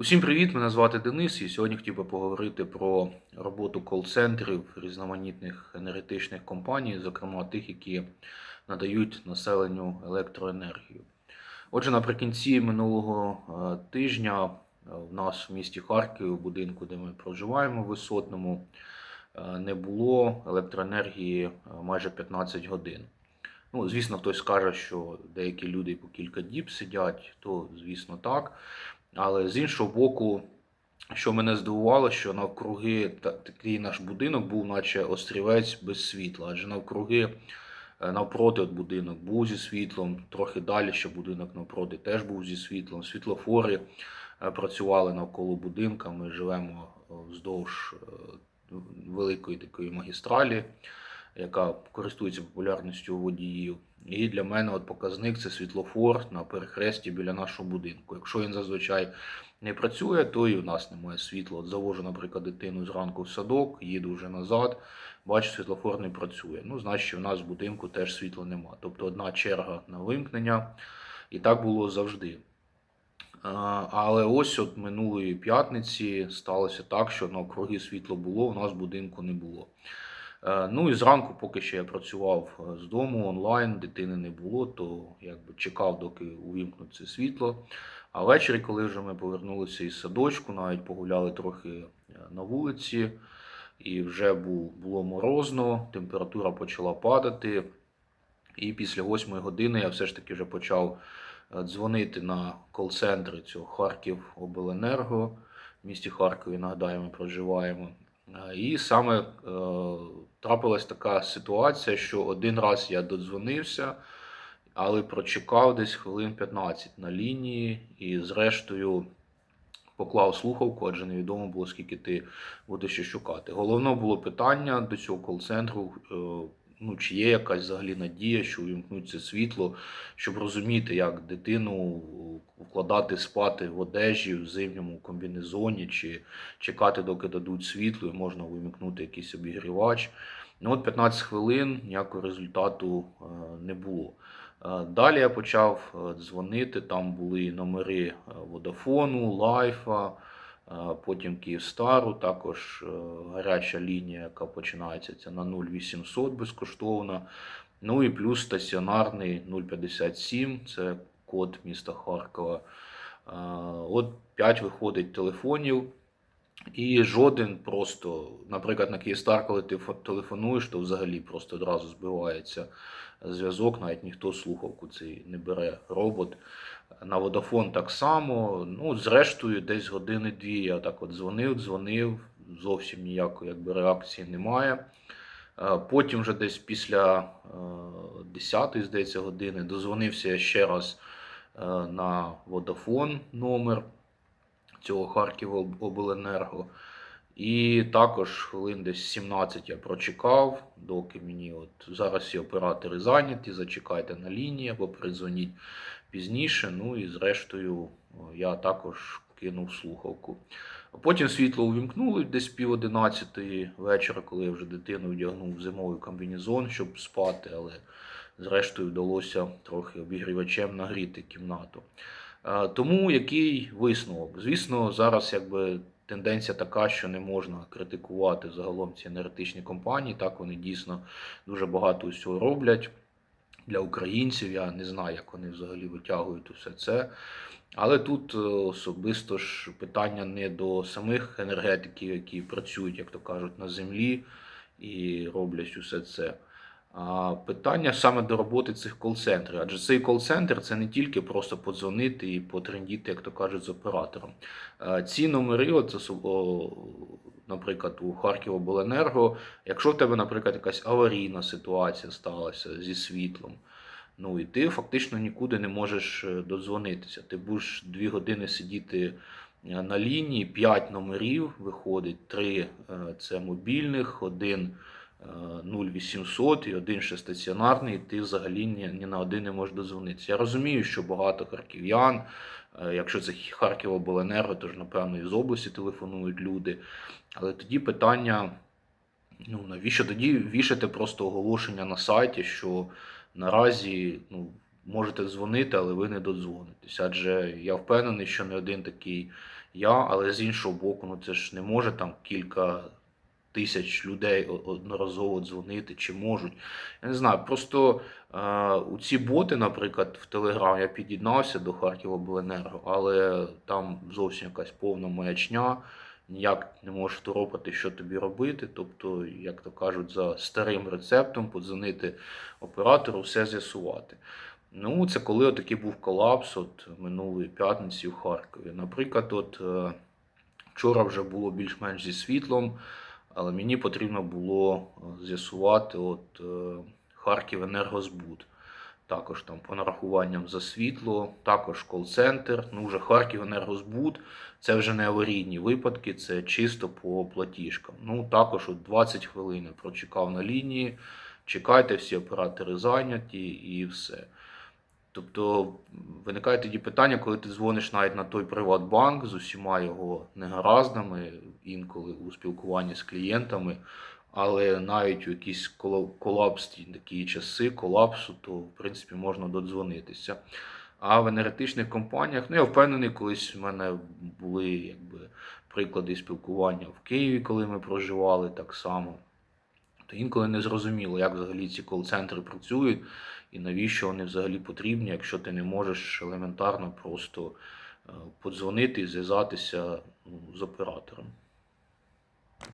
Усім привіт! Мене звати Денис, і сьогодні хотів би поговорити про роботу кол-центрів різноманітних енергетичних компаній, зокрема тих, які надають населенню електроенергію. Отже, наприкінці минулого е, тижня е, в нас в місті Харків, будинку, де ми проживаємо, висотному, е, не було електроенергії майже 15 годин. Ну, звісно, хтось скаже, що деякі люди по кілька діб сидять, то звісно так. Але з іншого боку, що мене здивувало, що навкруги такий наш будинок був, наче острівець без світла, адже навкруги е, навпроти от будинок був зі світлом, трохи далі ще будинок навпроти теж був зі світлом. Світлофори е, працювали навколо будинка. Ми живемо е, вздовж великої такої магістралі, яка користується популярністю у водіїв. І для мене от показник це світлофор на перехресті біля нашого будинку. Якщо він зазвичай не працює, то і у нас немає світла. От завожу, наприклад, дитину зранку в садок, їду вже назад, бачу, світлофор не працює. Ну, значить, в нас в будинку теж світла нема. Тобто одна черга на вимкнення, і так було завжди. Але ось от минулої п'ятниці сталося так, що навкруги світло було, у нас в будинку не було. Е, Ну і зранку, поки ще я працював е, з дому онлайн, дитини не було, то якби чекав, доки увімкнуться світло. А ввечері, коли вже ми повернулися із садочку, навіть погуляли трохи е, на вулиці, і вже було морозно, температура почала падати. І після 8 години я все ж таки вже почав дзвонити на кол-центри цього Харків Обленерго в місті Харкові, нагадаю, ми проживаємо. І саме трапилась така ситуація, що один раз я додзвонився, але прочекав десь хвилин 15 на лінії і зрештою поклав слухавку, адже невідомо було, скільки ти будеш ще шукати. Головне було питання до цього кол-центру. Ну, чи є якась взагалі надія, що увімкнуться світло, щоб розуміти, як дитину вкладати спати в одежі, в зимньому комбінезоні, чи чекати, доки дадуть світло, і можна вимкнути якийсь обігрівач. Ну, от 15 хвилин ніякого результату е, не було. Е, Далі я почав е, дзвонити, там були номери Водафону, Лайфа, потім Київстару, також е, гаряча лінія, яка починається це на 0800 безкоштовно. Ну і плюс стаціонарний 057, це код міста Харкова. Е, От 5 виходить телефонів. І жоден просто, наприклад, на Київстар, коли ти телефонуєш, то взагалі просто одразу збивається зв'язок, навіть ніхто слухавку цей не бере робот. На Водафон так само. Ну, зрештою, десь години-дві я так от дзвонив, дзвонив, зовсім ніякої якби, реакції немає. Е, Потім вже десь після 10-ї, здається, години дозвонився я ще раз е, на Водафон номер цього Харківобленерго. І також хвилин десь 17 я прочекав, доки мені от зараз всі оператори зайняті, зачекайте на лінії або передзвоніть пізніше. Ну і зрештою я також кинув слухавку. Потім світло увімкнули десь пів одинадцятої вечора, коли я вже дитину вдягнув в зимовий комбінезон, щоб спати, але зрештою вдалося трохи обігрівачем нагріти кімнату. Е, Тому який висновок? Звісно, зараз якби тенденція така, що не можна критикувати загалом ці енергетичні компанії. Так вони дійсно дуже багато усього роблять для українців. Я не знаю, як вони взагалі витягують усе це. Але тут е, особисто ж питання не до самих енергетиків, які працюють, як то кажуть, на землі і роблять усе це. Питання саме до роботи цих кол-центрів. Адже цей кол-центр це не тільки просто подзвонити і потрендіти, як то кажуть, з оператором. Ці номери, от, наприклад, у Харківобленерго, якщо в тебе, наприклад, якась аварійна ситуація сталася зі світлом, ну і ти фактично нікуди не можеш е, додзвонитися. Ти будеш дві години сидіти е, на лінії, п'ять номерів виходить, три е, це мобільних, один 0800 і один ще стаціонарний, і ти взагалі ні, ні на один не можеш дозвонитися. Я розумію, що багато харків'ян, е, якщо це Харківобленерго, то ж, напевно, і з області телефонують люди. Але тоді питання: ну, навіщо тоді вішати просто оголошення на сайті, що наразі ну, можете дзвонити, але ви не додзвонитесь. Адже я впевнений, що не один такий я, але з іншого боку, ну це ж не може там кілька тисяч людей одноразово дзвонити, чи можуть. Я не знаю, просто е, у ці боти, наприклад, в Телеграм я під'єднався до Харківобленерго, але там зовсім якась повна маячня, ніяк не можеш второпати, що тобі робити. Тобто, як то кажуть, за старим рецептом подзвонити оператору, все з'ясувати. Ну, це коли отакий був колапс от минулої п'ятниці в Харкові. Наприклад, от е, вчора вже було більш-менш зі світлом, але мені потрібно було е, з'ясувати от е, Харків Енергозбут. Також там по нарахуванням за світло, також кол-центр. Ну, вже Харків Енергозбут. Це вже не аварійні випадки, це чисто по платіжкам. Ну, також от 20 хвилин прочекав на лінії. Чекайте, всі оператори зайняті і все. Тобто виникає тоді питання, коли ти дзвониш навіть на той Приватбанк з усіма його негараздами, інколи у спілкуванні з клієнтами, але навіть у якісь колапсні такі часи колапсу, то в принципі можна додзвонитися. А в енергетичних компаніях, ну я впевнений, колись в мене були якби приклади спілкування в Києві, коли ми проживали так само. То інколи не зрозуміло, як взагалі ці кол-центри працюють і навіщо вони взагалі потрібні, якщо ти не можеш елементарно просто е, подзвонити і зв'язатися ну, з оператором.